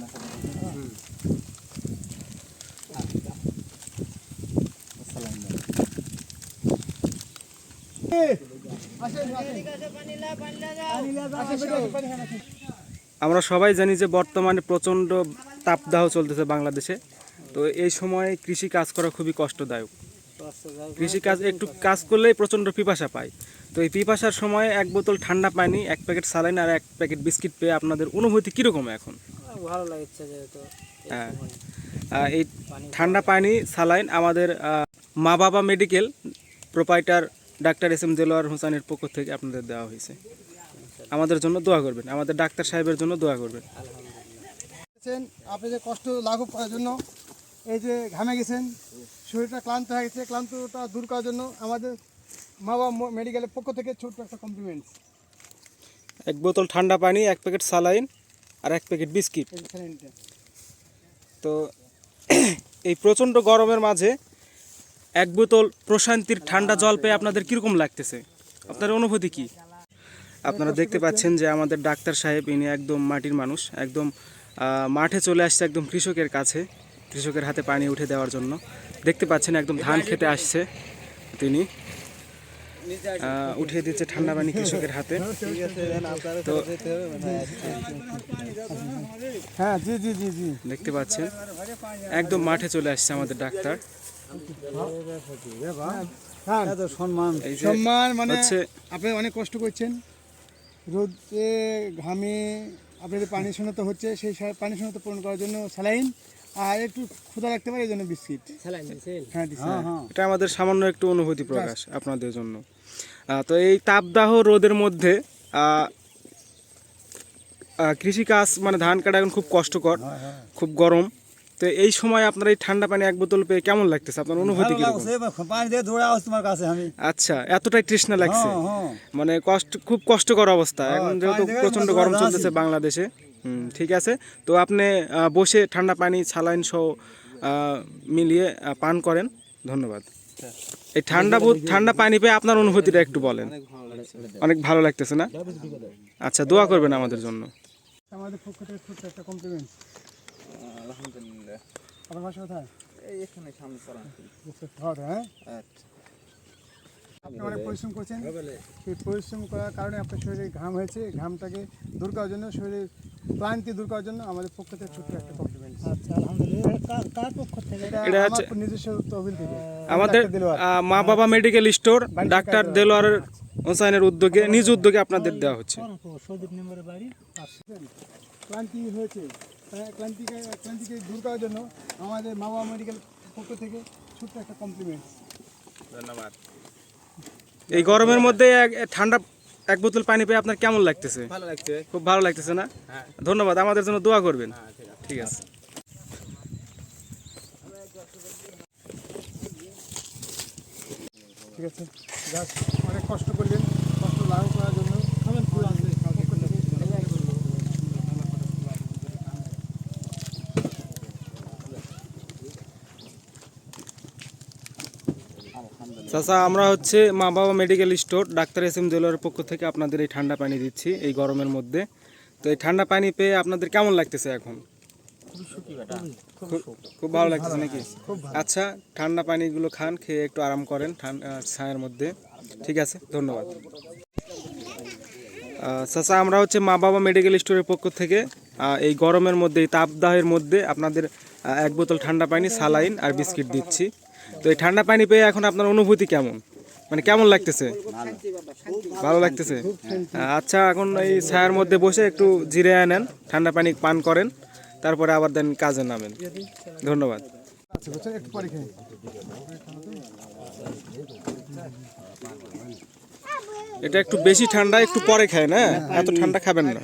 না আমরা সবাই জানি যে বর্তমানে প্রচণ্ড তাপদাহ চলতেছে বাংলাদেশে। তো এই সময়ে কৃষি কাজ করা খুবই কষ্টদায়ক। কৃষি কাজ একটু কাজ করলেই প্রচণ্ড পিপাসা পায়। তো এই পিপাসার সময় এক বোতল ঠান্ডা পানি, এক প্যাকেট সালাইন আর এক প্যাকেট বিস্কিট পেয়ে আপনাদের অনুভূতি কীরকম এখন? ভালো লাগছে যেহেতু হ্যাঁ। এই ঠান্ডা পানি সালাইন আমাদের মা বাবা medical proprietor doctor S M Delwar হোসেনের পক্ষ থেকে আপনাদের দেওয়া হয়েছে। আমাদের জন্য দোয়া করবেন আমাদের ডাক্তার সাহেবের জন্য দোয়া করবেন। আপনি যে কষ্ট লাঘব করার জন্য এই যে ঘামে গেছেন শরীরটা ক্লান্ত হয়ে গেছে ক্লান্তটা দূর করার জন্য আমাদের মা বাবা মেডিকেলের পক্ষ থেকে ছোট্ট একটা কমপ্লিমেন্টস এক বোতল ঠান্ডা পানি এক প্যাকেট সালাইন আর এক প্যাকেট বিস্কিট। তো এই প্রচণ্ড গরমের মাঝে এক বোতল প্রশান্তির ঠান্ডা জল পেয়ে আপনাদের কীরকম লাগতেছে? আপনার অনুভূতি কি? আপনারা দেখতে পাচ্ছেন যে আমাদের ডাক্তার সাহেব ইনি একদম মাটির মানুষ একদম মাঠে চলে আসছে একদম কৃষকের কাছে কৃষকের হাতে পানি উঠে দেওয়ার জন্য। দেখতে পাচ্ছেন একদম ধান খেতে আসছে তিনি। উঠিয়ে দিচ্ছে ঠান্ডা পানি কৃষকের হাতে। ঠিক আছে দেন আপনারা তো যেতে হবে মনে হয় জি জি জি জি। দেখতে পাচ্ছেন একদম মাঠে চলে আসছে আমাদের ডাক্তার। হ্যাঁ সম্মান। সম্মান মানে হচ্ছে আপনি অনেক কষ্ট করছেন। রোদে ঘামে আপনাদের পানি শোনাতে হচ্ছে সেই পানি শোনাতে পূরণ করার জন্য স্যালাইন আর একটু ক্ষুধা রাখতে পারে এই জন্য বিস্কিট হ্যাঁ এটা আমাদের সামান্য একটু অনুভূতি প্রকাশ আপনাদের জন্য। তো এই তাপদাহ রোদের মধ্যে কৃষিকাজ মানে ধান কাটা এখন খুব কষ্টকর খুব গরম। তো এই সময় আপনার এই ঠান্ডা পানি এক বোতল পেয়ে কেমন লাগতেছে? আপনার অনুভূতি কীরকম? পানি দিয়ে দৌড়ে আসছি তোমার কাছে আমি। আচ্ছা এতটাই তৃষ্ণা লাগছে? হ্যাঁ, হ্যাঁ। মানে কষ্ট খুব কষ্টকর অবস্থা। এখন হ্যাঁ, যেহেতু প্রচণ্ড গরম চলতেছে বাংলাদেশে। ঠিক আছে। তো আপনি বসে ঠান্ডা পানি সালাইন সহ মিলিয়ে পান করেন। ধন্যবাদ। এই ঠান্ডা বোধ ঠান্ডা পানি পেয়ে আপনার অনুভূতিটা একটু বলেন। অনেক ভালো লাগতেছে না? আচ্ছা দোয়া করবেন আমাদের জন্য। আমাদের পক্ষ থেকে ছোট্ট একটা কমপ্লিমেন্ট আলহামদুলিল্লাহ। আপনার বাসা কোথায়? এই এখানে সামনে চালান হ্যাঁ? আচ্ছা। আপনি অনেক পরিশ্রম করছেন। সেই পরিশ্রম করার কারণে আপনার শরীরে ঘাম হয়েছে। ঘামটাকে দূর করার জন্য শরীরের ক্লান্তি দূর করার জন্য আমাদের পক্ষ থেকে ছোট্ট একটা কমপ্লিমেন্ট আচ্ছা আলহামদুলিল্লাহ। কার পক্ষ থেকে? এটা হচ্ছে- নিজস্ব তহবিল থেকে। আমাদের মা বাবা মেডিকেল স্টোর ডাক্তার দেলোয়ারের হোসাইনের উদ্যোগে নিজ উদ্যোগে আপনাদের দেওয়া হচ্ছে। সৌদিক নম্বরের বাড়ি ক্লান্তি হয়েছে? ক্লান্তিকে ক্লান্তিকে দূর করার জন্য আমাদের মা বাবা মেডিকেল পক্ষ থেকে ছোট্ট একটা কমপ্লিমেন্ট ধন্যবাদ। এই গরমের মধ্যে এক- ঠান্ডা এক বোতল পানি পেয়ে আপনার কেমন লাগতেছে? ভালো লাগছে। খুব ভালো লাগতেছে না? হ্যাঁ। ধন্যবাদ আমাদের জন্য দোয়া করবেন। ঠিক আছে। ঠিক আছে। অনেক কষ্ট করলেন কষ্ট লাভ করার জন্য খাবেন ফুল আসবে পক্ষ থেকে চাচা, আমরা হচ্ছে মা বাবা medical store doctor S M দেলোয়ারের পক্ষ থেকে আপনাদের এই ঠান্ডা পানি দিচ্ছি, এই গরমের মধ্যে। তো এই ঠান্ডা পানি পেয়ে আপনাদের কেমন লাগতেছে এখন? খুব- ভালো লাগতেছে নাকি? আচ্ছা ঠান্ডা পানিগুলো খান, খেয়ে একটু আরাম করেন ছায়ের মধ্যে। ঠিক আছে, ধন্যবাদ। চাচা, আমরা হচ্ছে মা বাবা মেডিকেল স্টোরের পক্ষ থেকে এই গরমের মধ্যে, এই তাপদাহের মধ্যে আপনাদের এক বোতল ঠান্ডা পানি সালাইন আর বিস্কিট দিচ্ছি। তো এই ঠান্ডা পানি পেয়ে এখন আপনার অনুভূতি কেমন? মানে কেমন লাগতেছে? ভালো লাগতেছে? আচ্ছা এখন এই ছায়ার মধ্যে বসে একটু জিরে নেন, ঠান্ডা পানি পান করেন, তারপরে আবার দেন কাজে নামেন। ধন্যবাদ। এটা একটু বেশি ঠান্ডা, একটু পরে খায় না? এত ঠান্ডা খাবেন না।